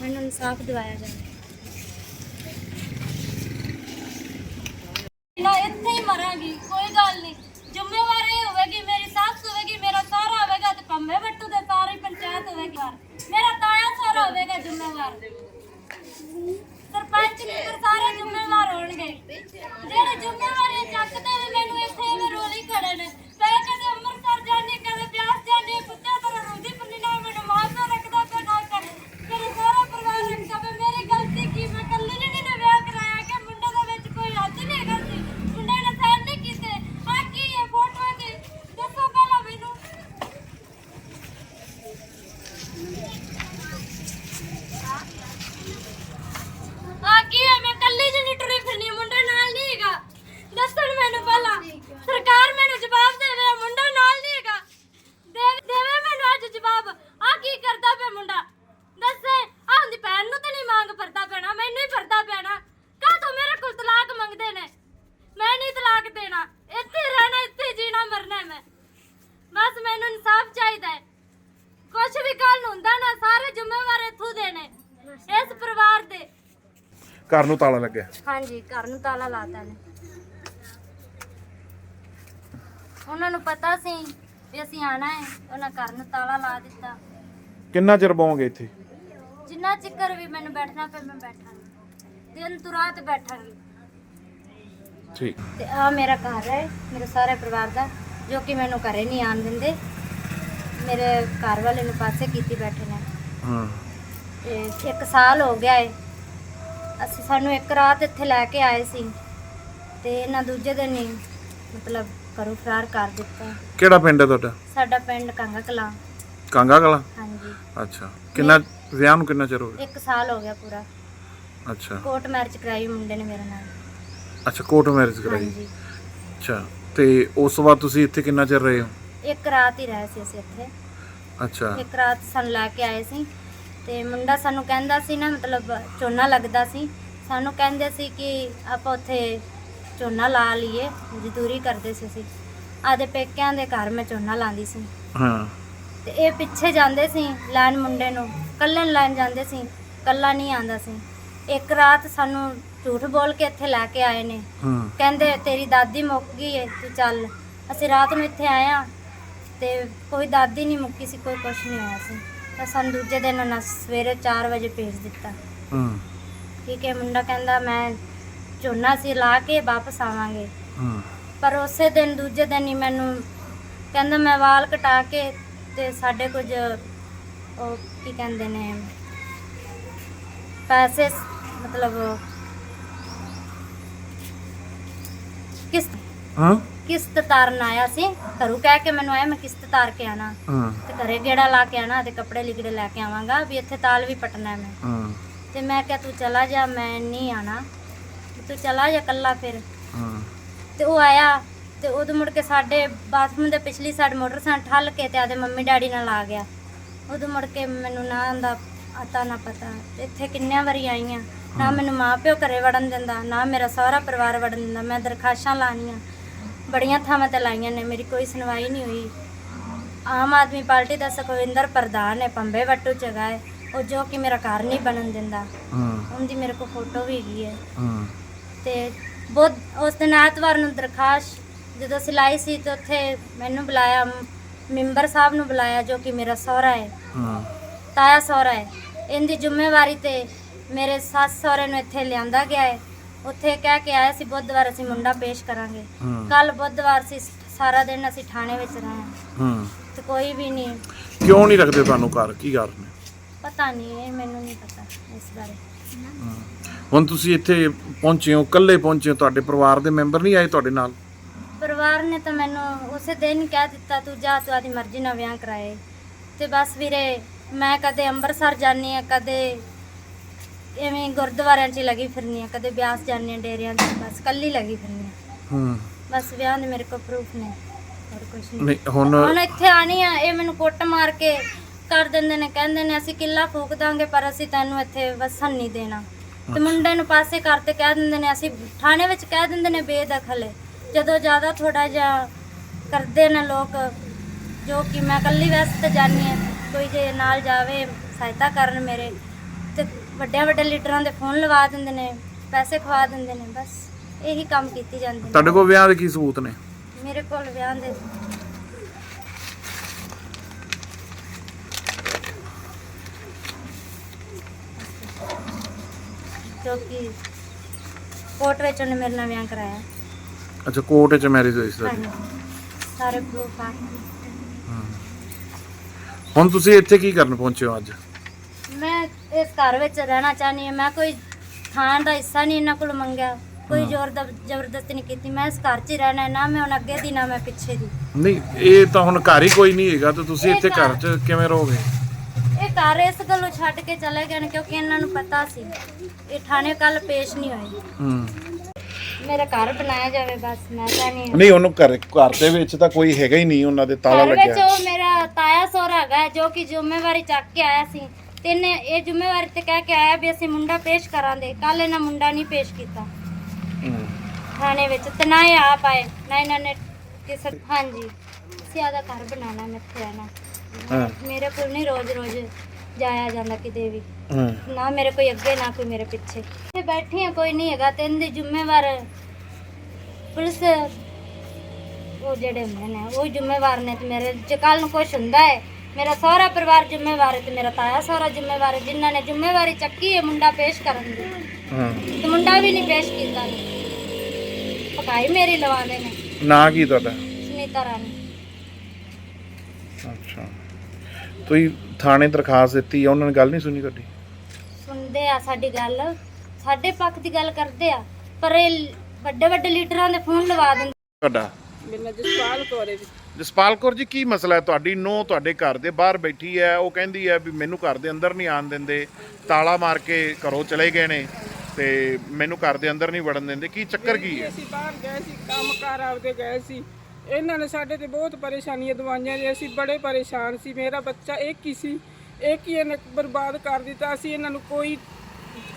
ਮੈਨੂੰ ਇਨਸਾਫ ਦਿਵਾਇਆ ਜਾਵੇ। ਨਾ ਇੱਥੇ ਹੀ ਮਰਾਂਗੀ, ਕੋਈ ਗੱਲ ਨਹੀਂ। ਜ਼ਿੰਮੇਵਾਰ ਇਹ ਹੋਵੇਗੀ, ਮੇਰੀ ਸੱਸ ਹੋਵੇਗੀ, ਮੇਰਾ ਸਾਰਾ ਹੋਵੇਗਾ ਤੇ ਪੰਮੇ ਬੱਟੂ ਦੇ ਸਾਰੀ ਪੰਚਾਇਤ ਹੋਵੇਗੀ। ਮੇਰਾ ਤਾਇਆ ਸਾਰਾ ਹੋਵੇਗਾ ਜ਼ਿੰਮੇਵਾਰ। ਸਰਪੰਚ ਮੈਂਬਰ ਸਾਰੇ ਜ਼ਿੰਮੇਵਾਰ ਹੋਣਗੇ। ਜਿਹੜੇ ਜ਼ਿੰਮੇਵਾਰੀ ਚੱਕਦੇ ਘਰ ਨੂੰ ਤਾਲਾ ਲੱਗਿਆ। ਹਾਂਜੀ ਘਰ ਨੂੰ ਤਾਲਾ ਲਾਤਾ ਨੇ ਉਹਨਾਂ ਨੂੰ ਪਤਾ ਸੀ ਵੀ ਅਸੀਂ ਆਣਾ ਹੈ ਉਹਨਾਂ ਘਰ ਨੂੰ ਤਾਲਾ ਲਾ ਦਿੱਤਾ। ਕਿੰਨਾ ਚਿਰ ਬਹੋਗੇ ਇੱਥੇ? ਜਿੰਨਾ ਚਿਕਰ ਵੀ ਮੈਨੂੰ ਬੈਠਣਾ ਪਏ ਮੈਂ ਬੈਠਾਂਗੀ। ਦਿਨ ਤੋਂ ਰਾਤ ਬੈਠਾਂਗੀ। ਠੀਕ। ਤੇ ਆ ਮੇਰਾ ਘਰ ਹੈ ਮੇਰੇ ਸਾਰੇ ਪਰਿਵਾਰ ਦਾ ਜੋ ਕਿ ਮੈਨੂੰ ਘਰੇ ਨਹੀਂ ਆਣ ਦਿੰਦੇ। ਮੇਰੇ ਘਰ ਵਾਲੇ ਨੂੰ ਪਾਸੇ ਕੀਤੀ ਬੈਠੇ ਨੇ। ਹਾਂ। ਤੇ ਇੱਕ ਸਾਲ ਹੋ ਗਿਆ ਏ ਅਸੀਂ ਸਾਨੂੰ ਇੱਕ ਰਾਤ ਇੱਥੇ ਲੈ ਕੇ ਆਏ ਸੀ ਤੇ ਇਹਨਾਂ ਦੂਜੇ ਦਿਨ ਹੀ ਮਤਲਬ ਘਰੋਂ ਫਰਾਰ ਕਰ ਦਿੱਤਾ। ਕਿਹੜਾ ਪਿੰਡ ਹੈ ਤੁਹਾਡਾ? ਸਾਡਾ ਪਿੰਡ ਕਾਂਗਾ ਕਲਾਂ। ਕਾਂਗਾ ਕਲਾ? ਹਾਂਜੀ। ਅੱਛਾ। ਕਿੰਨਾ ਵਿਆਹ ਨੂੰ ਕਿੰਨਾ ਚਿਰ ਹੋ ਗਿਆ? ਇੱਕ ਸਾਲ ਹੋ ਗਿਆ ਪੂਰਾ। ਅੱਛਾ। ਕੋਰਟ ਮੈਰਿਜ ਕਰਾਈ ਮੁੰਡੇ ਨੇ ਮੇਰੇ ਨਾਲ। ਅੱਛਾ ਕੋਰਟ ਮੈਰਿਜ ਕਰਾਈ। ਹਾਂਜੀ। ਅੱਛਾ। ਤੇ ਉਸ ਤੋਂ ਬਾਅਦ ਤੁਸੀਂ ਇੱਥੇ ਕਿੰਨਾ ਚਿਰ ਰਹੇ ਹੋ? ਇੱਕ ਰਾਤ ਹੀ ਰਹੇ ਸੀ ਅਸੀਂ ਇੱਥੇ। ਅੱਛਾ। ਇੱਕ ਰਾਤ ਸਾਨੂੰ ਲੈ ਕੇ ਆਏ ਸੀ। ਤੇ ਮੁੰਡਾ ਸਾਨੂੰ ਕਹਿੰਦਾ ਸੀ ਨਾ ਮਤਲਬ ਝੋਨਾ ਲੱਗਦਾ ਸੀ। ਸਾਨੂੰ ਕਹਿੰਦੇ ਸੀ ਕਿ ਆਪਾਂ ਉੱਥੇ ਝੋਨਾ ਲਾ ਲਈਏ ਮਜ਼ਦੂਰੀ ਕਰਦੇ ਸੀ ਅਸੀਂ। ਆਦੇ ਪੇਕਿਆਂ ਦੇ ਘਰ ਮੈਂ ਝੋਨਾ ਲਾਉਂਦੀ ਸੀ। ਹਾਂ। ਤੇ ਇਹ ਪਿੱਛੇ ਜਾਂਦੇ ਸੀ ਲੈਣ ਮੁੰਡੇ ਨੂੰ ਕੱਲੇ ਨੂੰ ਲੈਣ ਜਾਂਦੇ ਸੀ ਕੱਲਾ ਨਹੀਂ ਆਂਦਾ ਸੀ। ਇੱਕ ਰਾਤ ਸਾਨੂੰ ਝੂਠ ਬੋਲ ਕੇ ਇੱਥੇ ਲੈ ਕੇ ਆਏ ਨੇ। ਹਾਂ। ਕਹਿੰਦੇ ਤੇਰੀ ਦਾਦੀ ਮੁੱਕ ਗਈ ਏ ਤੂੰ ਚੱਲ। ਅਸੀਂ ਰਾਤ ਨੂੰ ਇੱਥੇ ਆਏ ਆ ਤੇ ਕੋਈ ਦਾਦੀ ਨਹੀਂ ਮੁੱਕੀ ਸੀ ਕੋਈ ਕੁਛ ਨਹੀਂ ਹੋਇਆ ਸੀ। ਤਾਂ ਸਾਨੂੰ ਦੂਜੇ ਦਿਨ ਉਹਨਾਂ ਸਵੇਰੇ 4 ਵਜੇ ਭੇਜ ਦਿੱਤਾ। ਹਾਂ। ਠੀਕ ਹੈ ਮੁੰਡਾ ਕਹਿੰਦਾ ਮੈਂ ਝੋਨਾ ਸੀ ਲਾ ਕੇ ਵਾਪਸ ਆਵਾਂਗੇ। ਹਾਂ। ਪਰ ਉਸੇ ਦਿਨ ਦੂਜੇ ਦਿਨ ਹੀ ਮੈਨੂੰ ਕਹਿੰਦਾ ਮੈਂ ਵਾਲ ਕਟਾ ਕੇ ਤੇ ਸਾਡੇ ਕੁਝ ਉਹ ਕੀ ਕਹਿੰਦੇ ਨੇ ਪੈਸੇ ਮਤਲਬ ਕਿਸ਼ਤ ਹਾਂ। ਕਿਸ਼ਤ ਤਾਰਨ ਆਇਆ ਸੀ ਘਰੋਂ ਕਹਿ ਕੇ ਮੈਨੂੰ ਆਇਆ ਮੈਂ ਕਿਸ਼ਤ ਤਾਰ ਕੇ ਆਣਾ ਹਾਂ। ਤੇ ਘਰੇ ਗੇੜਾ ਲਾ ਕੇ ਆਣਾ ਤੇ ਕੱਪੜੇ ਲਿਗੜੇ ਲੈ ਕੇ ਆਵਾਂਗਾ ਵੀ ਇੱਥੇ ਤਾਲ ਵੀ ਪਟਣਾ ਹੈ ਮੈਂ। ਹਾਂ। ਤੇ ਮੈਂ ਕਿਹਾ ਤੂੰ ਚਲਾ ਜਾ ਮੈਂ ਨਹੀਂ ਆਣਾ ਤੂੰ ਚਲਾ ਜਾ ਕੱਲਾ ਫਿਰ। ਹਾਂ। ਤੇ ਉਹ ਆਇਆ ਤੇ ਉਦੋਂ ਮੁੜ ਕੇ ਸਾਡੇ ਬਾਥਰੂਮ ਦੇ ਪਿਛਲੀ ਸਾਈਡ ਮੋਟਰਸਾਈਕਲ ਠੱਲ ਕੇ ਤੇ ਆਦੇ ਮੰਮੀ ਡੈਡੀ ਨਾਲ ਆ ਗਿਆ। ਉਦੋਂ ਮੁੜ ਕੇ ਮੈਨੂੰ ਨਾ ਦਾ ਅਤਾ ਨਾ ਪਤਾ। ਇੱਥੇ ਕਿੰਨਿਆਂ ਵਾਰੀ ਆਈਆਂ। ਨਾ ਮੈਨੂੰ ਮਾਂ ਪਿਓ ਘਰੇ ਵੜਨ ਦਿੰਦਾ ਨਾ ਮੇਰਾ ਸਹੁਰਾ ਪਰਿਵਾਰ ਵੜਨ ਦਿੰਦਾ। ਮੈਂ ਦਰਖਾਸ਼ਾਂ ਲਾਣੀਆਂ ਬੜੀਆਂ ਥਾਵਾਂ ਤੇ ਲਾਈਆਂ ਨੇ ਮੇਰੀ ਕੋਈ ਸੁਣਵਾਈ ਨਹੀਂ ਹੋਈ। ਆਮ ਆਦਮੀ ਪਾਰਟੀ ਦਾ ਸੁਖਵਿੰਦਰ ਪ੍ਰਧਾਨ ਹੈ ਪੰਬੇ ਵੱਟੂ ਚਗਾ ਹੈ ਉਹ ਜੋ ਕਿ ਮੇਰਾ ਘਰ ਨਹੀਂ ਬਣਨ ਦਿੰਦਾ। ਹਾਂ। ਉਹਦੀ ਮੇਰੇ ਕੋਲ ਫੋਟੋ ਵੀ ਹੈਗੀ ਹੈ। ਹਾਂ। ਤੇ ਬਹੁਤ ਉਸ ਦਿਨ ਐਤਵਾਰ ਨੂੰ ਦਰਖਾਸਤ ਜਦੋਂ ਸਿਲਾਈ ਸੀ ਤੇ ਉੱਥੇ ਮੈਨੂੰ ਬੁਲਾਇਆ ਮੈਂਬਰ ਸਾਹਿਬ ਨੂੰ ਬੁਲਾਇਆ ਜੋ ਕਿ ਮੇਰਾ ਸਹੁਰਾ ਹਾਂ। ਤਾਇਆ ਸਹੁਰਾ ਹੈ। ਇਹਦੀ ਜ਼ਿੰਮੇਵਾਰੀ ਤੇ ਮੇਰੇ ਸੱਸ ਸਹੁਰੇ ਨੂੰ ਇੱਥੇ ਲਿਆਂਦਾ ਗਿਆ ਹੈ। ਉੱਥੇ ਕਹਿ ਕੇ ਆਇਆ ਸੀ ਬੁੱਧਵਾਰ ਅਸੀਂ ਮੁੰਡਾ ਪੇਸ਼ ਕਰਾਂਗੇ। ਹਾਂ। ਕੱਲ ਬੁੱਧਵਾਰ ਸੀ ਸਾਰਾ ਦਿਨ ਅਸੀਂ ਥਾਣੇ ਵਿੱਚ ਰਹੇ ਹਾਂ। ਹਾਂ। ਤੇ ਕੋਈ ਵੀ ਨਹੀਂ। ਕਿਉਂ ਨਹੀਂ ਰੱਖਦੇ ਤੁਹਾਨੂੰ ਘਰ? ਕੀ ਕਾਰਨ ਹੈ? ਪਤਾ ਨਹੀਂ ਇਹ ਮੈਨੂੰ ਨਹੀਂ ਪਤਾ ਇਸ ਬਾਰੇ। ਹੁਣ ਤੁਸੀਂ ਇੱਥੇ ਪਹੁੰਚੇ ਹੋ ਇਕੱਲੇ ਪਹੁੰਚੇ ਹੋ ਤੁਹਾਡੇ ਪਰਿਵਾਰ ਦੇ ਮੈਂਬਰ ਨਹੀਂ ਆਏ ਤੁਹਾਡੇ ਨਾਲ? ਪਰਿਵਾਰ ਨੇ ਤਾਂ ਮੈਨੂੰ ਉਸੇ ਦਿਨ ਹੀ ਕਹਿ ਦਿੱਤਾ ਤੂੰ ਜਾ ਤੂੰ ਆਦੀ ਮਰਜ਼ੀ ਨਾਲ ਵਿਆਹ ਕਰਾਏ। ਤੇ ਬਸ ਵੀਰੇ ਮੈਂ ਕਦੇ ਅੰਮ੍ਰਿਤਸਰ ਜਾਂਦੀ ਆ ਕਦੇ ਐਵੇਂ ਗੁਰਦੁਆਰਿਆਂ 'ਚ ਹੀ ਲੱਗੀ ਫਿਰਨੀ ਆ ਕਦੇ ਬਿਆਸ ਜਾਂਦੀ ਆ ਡੇਰਿਆਂ 'ਚ ਬਸ ਕੱਲੀ ਲੱਗੀ ਫਿਰਨੀ ਆ। ਹਾਂ। ਬਸ ਵਿਆਹ ਦੇ ਮੇਰੇ ਕੋਲ ਪ੍ਰੂਫ ਨੇ ਹੋਰ ਕੁਝ ਨਹੀਂ ਨਹੀਂ ਹੁਣ ਹੁਣ ਇੱਥੇ ਆਣੀ ਆ ਇਹ ਮੈਨੂੰ ਕੁੱਟ ਮਾਰ ਕੇ ਕਰ ਦਿੰਦੇ ਨੇ ਕਹਿੰਦੇ ਨੇ ਅਸੀਂ ਕਿੱਲਾ ਫੂਕ ਦਾਂਗੇ ਪਰ ਅਸੀਂ ਤੈਨੂੰ ਇੱਥੇ ਵਸਣ ਨਹੀਂ ਦੇਣਾ। ਤੇ ਮੁੰਡੇ ਨੂੰ ਪਾਸੇ ਕਰਤੇ ਕਹਿ ਦਿੰਦੇ ਨੇ ਅਸੀਂ ਥਾਣੇ ਵਿੱਚ ਕਹਿ ਦਿੰਦੇ ਨੇ ਬੇਦਖਲ ਹੈ ਜਦੋਂ ਜ਼ਿਆਦਾ ਥੋੜਾ ਜਿਹਾ ਕਰਦੇ ਨੇ ਲੋਕ ਜੋ ਕਿ ਮੈਂ ਇਕੱਲੀ ਵੈਸੇ ਤਾਂ ਜਾਣੀ ਹੈ ਕੋਈ ਜੇ ਨਾਲ ਜਾਵੇ ਸਹਾਇਤਾ ਕਰਨ ਮੇਰੇ। ਵੱਡਿਆਂ ਵੱਡੇ ਲੀਡਰਾਂ ਦੇ ਫੋਨ ਲਵਾ ਦਿੰਦੇ ਨੇ ਪੈਸੇ ਖਵਾ ਦਿੰਦੇ ਨੇ ਬਸ ਇਹੀ ਕੰਮ ਕੀਤੀ ਜਾਂਦੇ ਤੁਹਾਡੇ ਕੋਲ ਵਿਆਹ ਦੇ ਕੀ ਸਬੂਤ ਨੇ? ਮੇਰੇ ਕੋਲ ਵਿਆਹ ਦੇ। ਜੋ ਕਿ ਕੋਰਟ ਵਿੱਚ ਉਹਨੇ ਮੇਰੇ ਨਾਲ ਵਿਆਹ ਕਰਾਇਆ। ਅੱਛਾ ਕੋਰਟ 'ਚ ਮੈਰਿਜ ਹੋਈ ਸੀ ਤੁਹਾਡੀ? ਸਾਰੇ ਪ੍ਰੂਫ ਆ। ਹੁਣ ਤੁਸੀਂ ਇੱਥੇ ਕੀ ਕਰਨ ਪਹੁੰਚੇ ਹੋ ਅੱਜ? ਮੈਂ ਇਸ ਘਰ ਵਿੱਚ ਰਹਿਣਾ ਚਾਹਨੀ ਹਾਂ। ਮੈਂ ਕੋਈ ਥਾਂ ਦਾ ਹਿੱਸਾ ਨਹੀਂ ਇਹਨਾਂ ਕੋਲ ਮੰਗਿਆ। ਕੋਈ ਜ਼ੋਰ ਦਾ ਜ਼ਬਰਦਸਤੀ ਨਹੀਂ ਕੀਤੀ। ਮੈਂ ਇਸ ਘਰ 'ਚ ਹੀ ਰਹਿਣਾ ਹੈ, ਨਾ ਮੈਂ ਹੁਣ ਅੱਗੇ ਦੀ ਨਾ ਮੈਂ ਪਿੱਛੇ ਦੀ। ਨਹੀਂ ਇਹ ਤਾਂ ਹੁਣ ਘਰ ਹੀ ਕੋਈ ਨਹੀਂ ਹੈਗਾ। ਤੇ ਤੁਸੀਂ ਇੱਥੇ ਘਰ- ਘਰ 'ਚ ਕਿਵੇਂ ਰਹੋਗੇ? ਇਹ ਘਰ ਇਸ ਗੱਲੋਂ ਛੱਡ ਕੇ ਚਲੇ ਗਏ ਨੇ ਕਿਉਂਕਿ ਇਹਨਾਂ ਨੂੰ ਪਤਾ ਸੀ। ਇਹ ਥਾਣੇ ਕੱਲ ਪੇਸ਼ ਨਹੀਂ ਹੋਏ। ਹੂੰ। ਮੇਰਾ ਘਰ ਬਣਾਇਆ ਜਾਵੇ ਬਸ ਮੈਂ ਚਾਹਨੀ ਹਾਂ ਨਹੀਂ ਉਹਨੂੰ ਘਰ ਘਰ ਦੇ ਵਿੱਚ ਤਾਂ ਕੋਈ ਹੈਗਾ ਹੀ ਨਹੀਂ। ਉਹਨਾਂ ਦੇ ਤਾਲਾ ਘਰ ਵਿੱਚ ਲੱਗਿਆ। ਉਹ ਮੇਰਾ ਤਾਇਆ ਸੋਹਰਾ ਹੈਗਾ ਹੈ, ਜੋ ਕਿ ਜ਼ਿੰਮੇਵਾਰੀ ਚੱਕ ਕੇ ਆਇਆ ਸੀ। ਤੇ ਇਹਨੇ ਇਹ ਜ਼ਿੰਮੇਵਾਰੀ ਤੇ ਕਹਿ ਕੇ ਆਇਆ ਵੀ ਅਸੀਂ ਮੁੰਡਾ ਪੇਸ਼ ਕਰਾਂਗੇ। ਕੱਲ ਇਹਨਾਂ ਮੁੰਡਾ ਨਹੀਂ ਪੇਸ਼ ਕੀਤਾ। ਥਾਣੇ ਵਿੱਚ ਤੇ ਨਾ ਇਹ ਆਪ ਆਏ ਨਾ ਇਹਨਾਂ ਨੇ ਕਿਸੇ ਹਾਂਜੀ। ਅਸੀਂ ਆਦਾ ਘਰ ਬਣਾਉਣਾ ਮੈਂ ਇੱਥੇ ਹਾਂ। ਮੇਰੇ ਕੋਲ ਨਹੀਂ ਰੋਜ਼ ਰੋਜ਼ ਜਾਇਆ ਜਾਂਦਾ ਕਿਤੇ ਵੀ। ਹਾਂ। ਨਾ ਮੇਰੇ ਕੋਈ ਅੱਗੇ ਨਾ ਕੋਈ ਮੇਰੇ ਪਿੱਛੇ। ਇੱਥੇ ਬੈਠੀ ਆ ਕੋਈ ਨਹੀਂ ਹੈਗਾ ਤੇ ਇਹਦੇ ਜ਼ਿੰਮੇਵਾਰ ਪੁਲਿਸ ਉਹ ਜਿਹੜੇ ਹੁੰਦੇ ਨੇ ਉਹ ਜ਼ਿੰਮੇਵਾਰ ਨੇ ਤੇ ਮੇਰੇ ਜੇ ਕੱਲ ਨੂੰ ਕੁਝ ਹੁੰਦਾ ਹੈ ਮੇਰਾ ਸਹੁਰਾ ਪਰਿਵਾਰ ਜ਼ਿੰਮੇਵਾਰ ਹੈ ਤੇ ਮੇਰਾ ਤਾਇਆ ਸਹੁਰਾ ਜ਼ਿੰਮੇਵਾਰ ਹੈ। ਜਿਨ੍ਹਾਂ ਨੇ ਜ਼ਿੰਮੇਵਾਰੀ ਚੱਕੀ ਹੈ ਮੁੰਡਾ ਪੇਸ਼ ਕਰਨ ਦੀ। ਹਾਂ। ਤੇ ਮੁੰਡਾ ਵੀ ਨਹੀਂ ਪੇਸ਼ ਕੀਤਾ ਨੇ ਪਕਾਈ ਮੇਰੀ ਲਵਾਉਂਦੇ ਨੇ ਨਾਂ ਕੀ ਤੁਹਾਡਾ? ਸੁਨੀਤਾ ਰਾਣੀ। ਅੱਛਾ। ਤੁਸੀਂ ਥਾਣੇ ਦਰਖਾਸਤ ਦਿੱਤੀ ਆ ਉਹਨਾਂ ਨੇ ਗੱਲ ਨਹੀਂ ਸੁਣੀ ਤੁਹਾਡੀ? ਸੁਣਦੇ ਆ ਸਾਡੀ ਗੱਲ। ਸਾਡੇ ਪੱਖ ਦੀ ਗੱਲ ਕਰਦੇ ਆ ਪਰ ਇਹ ਵੱਡੇ ਵੱਡੇ ਲੀਡਰਾਂ ਦੇ ਫੋਨ ਲਵਾ ਦਿੰਦੇ। ਤੁਹਾਡਾ? ਮੇਰਾ ਜਸਪਾਲ ਕੌਰ ਹੈ ਜੀ। ਜਸਪਾਲ ਕੌਰ ਜੀ, ਕੀ ਮਸਲਾ ਹੈ? ਤੁਹਾਡੀ ਨੋ ਤੁਹਾਡੇ ਘਰ ਦੇ ਬਾਹਰ ਬੈਠੀ ਹੈ, ਉਹ ਕਹਿੰਦੀ ਹੈ ਵੀ ਮੈਨੂੰ ਘਰ ਦੇ ਅੰਦਰ ਨਹੀਂ ਆਣ ਦਿੰਦੇ, ਤਾਲਾ ਮਾਰ ਕੇ ਘਰੋਂ ਚਲੇ ਗਏ ਨੇ ਤੇ ਮੈਨੂੰ ਘਰ ਦੇ ਅੰਦਰ ਨਹੀਂ ਵੜਨ ਦਿੰਦੇ, ਕੀ ਚੱਕਰ ਕੀ ਹੈ? ਅਸੀਂ ਬਾਹਰ ਗਏ ਸੀ, ਕੰਮ ਕਾਰ ਆਪਦੇ ਗਏ ਸੀ। ਇਹਨਾਂ ਨੇ ਸਾਡੇ ਤੇ ਬਹੁਤ ਪਰੇਸ਼ਾਨੀਆਂ ਦਵਾਈਆਂ ਜੀ, ਅਸੀਂ ਬੜੇ ਪਰੇਸ਼ਾਨ ਸੀ, ਮੇਰਾ ਬੱਚਾ ਇੱਕ ਹੀ ਸੀ, ਇੱਕ ਹੀ ਇਹਨੇ ਬਰਬਾਦ ਕਰ ਦਿੱਤਾ, ਅਸੀਂ ਇਹਨਾਂ ਨੂੰ ਕੋਈ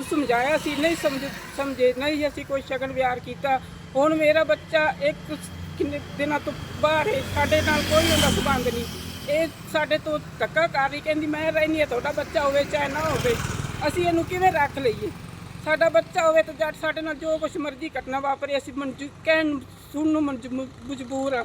ਸਮਝਾਇਆ ਸੀ, ਨਹੀਂ ਸਮਝ, ਸਮਝੇ, ਨਹੀਂ ਅਸੀਂ ਕੋਈ ਸ਼ਗਨ ਵਿਹਾਰ ਕੀਤਾ। ਹੁਣ ਮੇਰਾ ਬੱਚਾ ਇੱਕ ਕਿੰਨੇ ਦਿਨਾਂ ਤੋਂ ਬਾਹਰ ਹੈ ਸਾਡੇ ਨਾਲ ਕੋਈ ਉਹਦਾ ਸੰਬੰਧ ਨਹੀਂ। ਇਹ ਸਾਡੇ ਤੋਂ ਧੱਕਾ ਕਰ ਰਹੀ ਕਹਿੰਦੀ ਮੈਂ ਰਹਿਣੀ ਹੈ ਤੁਹਾਡਾ ਬੱਚਾ ਹੋਵੇ ਚਾਹੇ ਨਾ ਹੋਵੇ ਅਸੀਂ ਇਹਨੂੰ ਕਿਵੇਂ ਰੱਖ ਲਈਏ? ਸਾਡਾ ਬੱਚਾ ਹੋਵੇ ਤਾਂ ਜੱਟ ਸਾਡੇ ਨਾਲ ਜੋ ਕੁਛ ਮਰਜ਼ੀ ਘਟਨਾ ਵਾਪਰੇ ਅਸੀਂ ਮਨਜੂ ਕਹਿਣ ਸੁਣਨ ਨੂੰ ਮਨਜ- ਮਜਬੂਰ ਆ।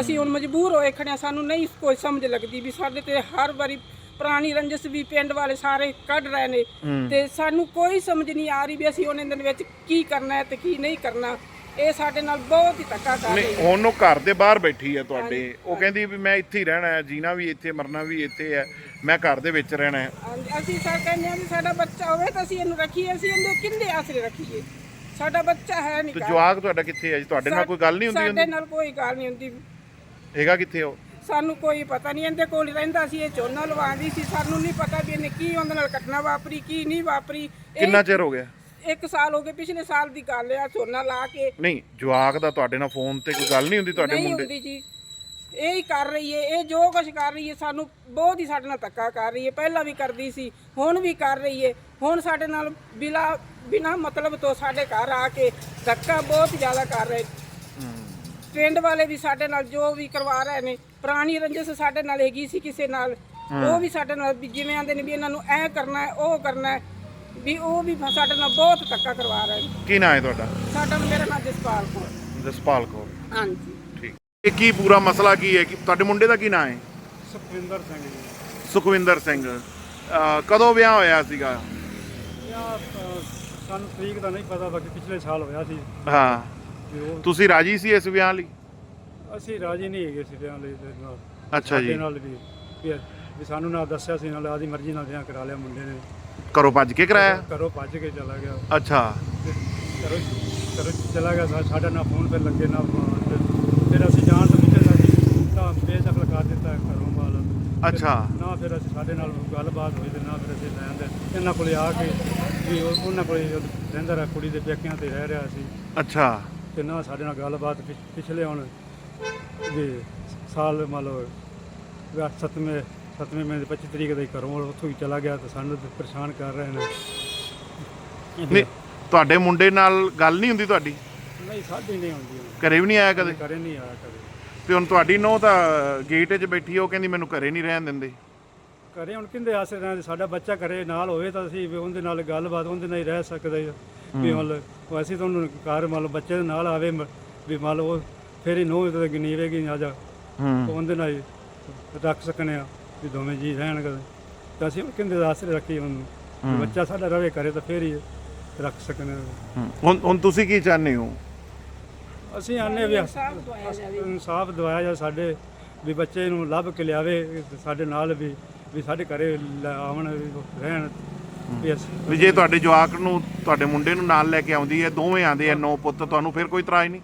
ਅਸੀਂ ਹੁਣ ਮਜਬੂਰ ਹੋਏ ਖੜੇ ਹਾਂ, ਸਾਨੂੰ ਨਹੀਂ ਕੋਈ ਸਮਝ ਲੱਗਦੀ ਵੀ ਸਾਡੇ ਤੇ ਹਰ ਵਾਰੀ ਪੁਰਾਣੀ ਰੰਜਸ ਵੀ ਪਿੰਡ ਵਾਲੇ ਸਾਰੇ ਕੱਢ ਰਹੇ ਨੇ ਤੇ ਸਾਨੂੰ ਕੋਈ ਸਮਝ ਨਹੀਂ ਆ ਰਹੀ ਵੀ ਅਸੀਂ ਉਹਨਾਂ ਦਿਨ ਵਿੱਚ ਕੀ ਕਰਨਾ ਹੈ ਤੇ ਕੀ ਨਹੀਂ ਕਰਨਾ। ਇਹ ਸਾਡੇ ਨਾਲ ਬਹੁਤ ਹੀ ਧੱਕਾ ਕਰ ਰਹੀ ਹੈ। ਹੁਣ ਉਹ ਘਰ ਦੇ ਬਾਹਰ ਬੈਠੀ ਹੈ ਤੁਹਾਡੇ। ਉਹ ਕਹਿੰਦੀ ਵੀ ਮੈਂ ਇੱਥੇ ਹੀ ਰਹਿਣਾ ਹੈ ਜੀਣਾ ਵੀ ਇੱਥੇ ਮਰਨਾ ਵੀ ਇੱਥੇ ਹੈ। ਮੈਂ ਘਰ ਦੇ ਵਿੱਚ ਰਹਿਣਾ ਹੈ। ਹਾਂਜੀ, ਅਸੀਂ ਸਰ ਕਹਿੰਦੇ ਹਾਂ ਵੀ ਸਾਡਾ ਬੱਚਾ ਹੋਵੇ ਤਾਂ ਅਸੀਂ ਇਹਨੂੰ ਰੱਖੀਏ ਅਸੀਂ ਇਹਨੂੰ ਕਿੰਨੇ ਆਸਰੇ ਰੱਖੀਏ? ਸਾਡਾ ਬੱਚਾ ਹੈ ਨਹੀਂ ਤੇ ਘਰ। ਜਵਾਕ ਤੁਹਾਡਾ ਕਿੱਥੇ ਹੈ ਜੀ? ਤੁਹਾਡੇ ਨਾਲ ਕੋਈ ਗੱਲ ਨਹੀਂ ਹੁੰਦੀ ਸਾਡੇ ਹੁੰਦੀ? ਨਾਲ ਕੋਈ ਗੱਲ ਨਹੀਂ ਹੁੰਦੀ। ਹੈਗਾ ਕਿੱਥੇ ਉਹ? ਸਾਨੂੰ ਕੋਈ ਪਤਾ ਨਹੀਂ ਇਹਦੇ ਕੋਲ ਹੀ ਰਹਿੰਦਾ ਸੀ ਇਹ ਝੋਨਾ ਲਵਾਉਂਦੀ ਸੀ। ਸਾਨੂੰ ਨਹੀਂ ਪਤਾ ਵੀ ਇਹਨੇ ਕੀ ਉਹਦੇ ਨਾਲ ਘਟਨਾ ਵਾਪਰੀ ਕੀ ਨਹੀਂ ਵਾਪਰੀ। ਇਹ ਕਿੰਨਾ ਚਿਰ ਹੋ ਗਿਆ? ਇੱਕ ਸਾਲ ਹੋ ਗਏ ਪਿਛਲੇ ਸਾਲ ਦੀ ਗੱਲ ਆ ਝੋਨਾ ਲਾ ਕੇ। ਨਹੀਂ ਜਵਾਕ ਦਾ ਤੁਹਾਡੇ ਨਾਲ ਫੋਨ ਤੇ ਕੋਈ ਗੱਲ ਨਹੀਂ ਹੁੰਦੀ ਤੁਹਾਡੇ ਨਹੀਂ ਮੁੰਡੇ? ਹੁੰਦੀ ਜੀ। ਇਹ ਹੀ ਕਰ ਰਹੀ ਏ ਇਹ ਜੋ ਕੁਝ ਕਰ ਰਹੀ ਏ ਸਾਨੂੰ ਬਹੁਤ ਹੀ ਸਾਡੇ ਨਾਲ ਧੱਕਾ ਕਰ ਰਹੀ ਏ। ਪਹਿਲਾਂ ਵੀ ਕਰਦੀ ਸੀ ਹੁਣ ਵੀ ਕਰ ਰਹੀ ਏ। ਹੁਣ ਸਾਡੇ ਨਾਲ ਬਿਲਾ ਬਿਨਾ ਮਤਲਬ ਤੋਂ ਸਾਡੇ ਘਰ ਆ ਕੇ ਧੱਕਾ ਬਹੁਤ ਜ਼ਿਆਦਾ ਕਰ ਰਹੇ। ਪਿੰਡ ਵਾਲੇ ਵੀ ਸਾਡੇ ਨਾਲ ਜੋ ਵੀ ਕਰਵਾ ਰਹੇ ਨੇ ਪੁਰਾਣੀ ਰੰਜਸ ਸਾਡੇ ਨਾਲ ਹੈਗੀ ਸੀ ਕਿਸੇ ਨਾਲ। ਉਹ ਵੀ ਸਾਡੇ ਨਾਲ ਵੀ ਜਿਵੇਂ ਆਂਦੇ ਨੇ ਵੀ ਇਹਨਾਂ ਨੂੰ ਐ ਕਰਨਾ ਹੈ ਉਹ ਕਰਨਾ ਹੈ। ਵੀ ਉਹ ਵੀ ਸਾਡੇ ਨਾਲ ਬਹੁਤ ਧੱਕਾ ਕਰਵਾ ਰਹੇ ਨੇ। ਕੀ ਨਾਂ ਹੈ ਤੁਹਾਡਾ? ਸਾਡਾ ਮੇਰਾ ਨਾਮ ਜਸਪਾਲ ਕੌਰ। ਜਸਪਾਲ ਕੌਰ। ਹਾਂਜੀ। ਠੀਕ। ਇਹ ਕੀ ਪੂਰਾ ਮਸਲਾ ਕੀ ਹੈ? ਕਿ ਤੁਹਾਡੇ ਮੁੰਡੇ ਦਾ ਕੀ ਨਾਂ ਹੈ? ਸੁਖਵਿੰਦਰ ਸਿੰਘ ਜੀ। ਸੁਖਵਿੰਦਰ ਸਿੰਘ। ਅਹ ਕਦੋਂ ਵਿਆਹ ਹੋਇਆ ਸੀਗਾ? ਸਾਨੂੰ ਤਰੀਕ ਦਾ ਨਹੀਂ ਪਤਾ ਬਾਕੀ ਪਿਛਲੇ ਸਾਲ ਹੋਇਆ ਸੀ। ਹਾਂ। ਤੇ ਉਹ ਤੁਸੀਂ ਰਾਜੀ ਸੀ ਇਸ ਵਿਆਹ ਲਈ? ਅਸੀਂ ਰਾਜੀ ਨਹੀਂ ਹੈਗੇ ਸੀ ਵਿਆਹ ਲਈ ਤੇ ਨਾਲ। ਅੱਛਾ ਜੀ। ਨਾਲ ਵੀ। ਵੀ ਵੀ ਸਾਨੂੰ ਨਾ ਦੱਸਿਆ ਸੀ ਨਾਲ ਆਦੀ ਮਰਜ਼ੀ ਨਾਲ ਵਿਆਹ ਕਰਾ ਲਿਆ ਮੁੰਡੇ ਨੇ। ਘਰੋਂ ਭੱਜ ਕੇ ਕਰਾਇਆ? ਘਰੋਂ ਭੱਜ ਕੇ ਚਲਾ ਗਿਆ। ਅੱਛਾ। ਘਰੋਂ ਘਰੋਂ ਚਲਾ ਗਿਆ। ਸਾ- ਸਾਡਾ ਨਾ ਫੋਨ ਤੇ ਲੱਗੇ ਨਾ ਫੋਨ। ਤੇ ਫਿਰ ਅਸੀਂ ਜਾਣ ਤੋਂ ਪਿੱਛੇ ਸਾਡੀ ਤਾਂ ਬੇਦਖਲ ਕਰ ਦਿੱਤਾ ਘਰੋਂ ਵਾਲ ਅੱਛਾ। ਨਾ ਫਿਰ ਅਸੀਂ ਸਾਡੇ ਨਾਲ ਗੱਲਬਾਤ ਹੋਈ ਤੇ ਨਾ ਫਿਰ ਅਸੀਂ ਲੈ ਆਂਦੇ। ਇਹਨਾਂ ਕੋਲੇ ਆ ਕੇ ਵੀ ਉਹ- ਉਹਨਾਂ ਕੋਲੇ ਰਹਿੰਦਾ ਰਿਹਾ ਕੁੜੀ ਦੇ ਪੇਕਿਆਂ ਤੇ ਰਹਿ ਰਿਹਾ ਸੀ। ਅੱਛਾ। ਤੇ ਨਾ ਸਾਡੇ ਨਾਲ ਗੱਲਬਾਤ ਪਿਛਲੇ ਹੁਣ ਵੀ ਸਾਲ ਮੰਨ ਲਓ ਵੀ ਅੱਠ ਸੱਤਵੇਂ ਮਹੀਨੇ ਦੇ 25 ਤਰੀਕ ਦੇ ਘਰੋਂ ਉੱਥੋਂ ਹੀ ਚਲਾ ਗਿਆ ਤੇ ਸਾਨੂੰ ਤੇ ਪਰੇਸ਼ਾਨ ਕਰ ਰਹੇ ਨੇ। ਨਹੀਂ ਤੁਹਾਡੇ ਮੁੰਡੇ ਨਾਲ ਗੱਲ ਨਹੀਂ ਹੁੰਦੀ ਤੁਹਾਡੀ? ਨਹੀਂ ਸਾਡੀ ਨਹੀਂ ਹੁੰਦੀ। ਘਰੇ ਵੀ ਨਹੀਂ ਆਇਆ ਕਦੇ? ਘਰੇ ਨਹੀਂ ਆਇਆ ਕਦੇ। ਤੇ ਹੁਣ ਤੁਹਾਡੀ ਨੋ ਤਾਂ ਗੇਟ 'ਚ ਬੈਠੀ ਆ ਉਹ ਕਹਿੰਦੀ ਮੈਨੂੰ ਘਰੇ ਨਹੀਂ ਰਹਿਣ ਦਿੰਦੇ। ਘਰੇ ਹੁਣ ਕਿੰਦੇ ਆਸਰੇ ਰਹਿੰਦੇ ਸਾਡਾ ਬੱਚਾ ਘਰੇ ਨਾਲ ਹੋਵੇ ਤਾਂ ਅਸੀਂ ਵੀ ਉਹਦੇ ਨਾਲ ਗੱਲਬਾਤ ਉਹਦੇ ਨਾਲ ਹੀ ਰਹਿ ਸਕਦੇ ਹਾਂ ਵੀ ਮਤਲਬ ਅਸੀਂ ਤਾਂ ਉਹਨੂੰ ਘਰ ਮੰਨ ਲਓ ਬੱਚੇ ਦੇ ਨਾਲ ਆਵੇ ਮ- ਵੀ ਮੰਨ ਲਓ ਉਹ ਫਿਰ ਹੀ ਨੋਹ ਤੇ ਗਨੀਵੇਗੀ ਆ ਜਾ। ਹੂੰ। ਉਹਦੇ ਨਾਲ ਹੀ ਰੱਖ ਸਕਨੇ ਆ। ਵੀ ਦੋਵੇਂ ਜੀ ਰਹਿਣ ਕਦੇ। ਤਾਂ ਅਸੀਂ ਕਿੰਦੇ ਦੇ ਆਸਰੇ ਰੱਖੀ ਉਹਨੂੰ ਵੀ ਬੱਚਾ ਸਾਡਾ ਰਵੇ ਕਰੇ ਤਾਂ ਫਿਰ ਹੀ ਰੱਖ ਸਕਨੇ। ਹੁਣ ਹੁਣ ਤੁਸੀਂ ਕੀ ਚਾਹੁੰਦੇ ਹੋ? ਅਸੀਂ ਆਨੇ ਵੀ ਇਨਸਾਫ ਦਵਾਇਆ ਜਾ ਸਾਡੇ ਵੀ ਬੱਚੇ ਨੂੰ ਲੱਭ ਕੇ ਲਿਆਵੇ ਸਾਡੇ ਨਾਲ ਵੀ ਵੀ ਸਾਡੇ ਘਰੇ ਲੈ ਆਉਣ ਵੀ ਉਹ ਰਹਿਣ। ਵੀ ਅਸੀਂ ਵੀ ਜੇ ਤੁਹਾਡੇ ਜਵਾਕ ਨੂੰ ਤੁਹਾਡੇ ਮੁੰਡੇ ਨੂੰ ਨਾਲ ਲੈ ਕੇ ਆਉਂਦੀ ਹੈ ਦੋਵੇਂ ਆਂਦੇ ਆ ਨੌ ਪੁੱਤ ਤੁਹਾਨੂੰ ਫਿਰ ਕੋਈ ਇਤਰਾਜ਼ ਨਹੀਂ?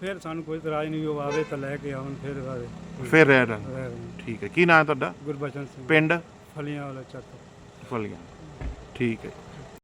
ਫਿਰ ਸਾਨੂੰ ਕੋਈ ਇਤਰਾਜ਼ ਨਹੀਂ ਉਹ ਆਵੇ ਤਾਂ ਲੈ ਕੇ ਆਉਣ ਫਿਰ ਆਵੇ। ਫਿਰ ਰਹਿ। ਠੀਕ ਹੈ। ਕੀ ਨਾਂ ਹੈ ਤੁਹਾਡਾ? ਗੁਰਬਚਨ ਸਿੰਘ। ਪਿੰਡ? ਫਲੀਆਂ ਵਾਲਾ ਚੱਕ। ਫਲੀਆਂ। ਠੀਕ ਹੈ